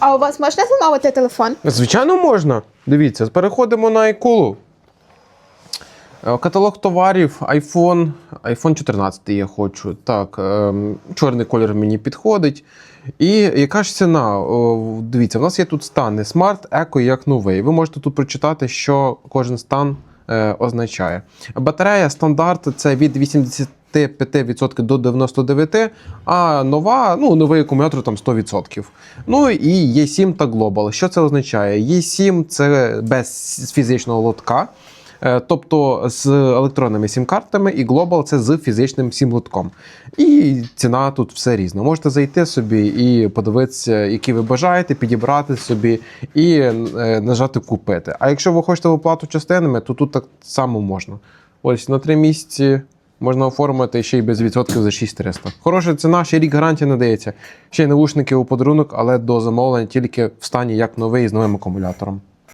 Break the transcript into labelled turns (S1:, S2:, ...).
S1: А у вас можна замовити телефон?
S2: Звичайно, можна. Дивіться, переходимо на iCool. Е, Каталог товарів, iPhone, iPhone 14 я хочу. Так, ем, чорний колір мені підходить. І яка ж ціна? Дивіться, в нас є тут стани Smart, Eco як новий. Ви можете тут прочитати, що кожен стан е, означає. Батарея стандарт це від 85% до 99%, а нова, ну, новий акумулятор там 100%. Ну і E7 та Global. Що це означає? E7 це без фізичного лотка. Е, Тобто з електронними сім-картами, і Global це з фізичним сім-лотком. І ціна тут все різна. Можете зайти собі і подивитися, які ви бажаєте, підібрати собі і е, нажати купити. А якщо ви хочете оплату частинами, то тут так само можна. Ось на три місяці можна оформити ще й без відсотків за 6300. Хороша ціна, ще рік гарантії надається. Ще й навушники у подарунок, але до замовлення тільки в стані як новий з новим акумулятором.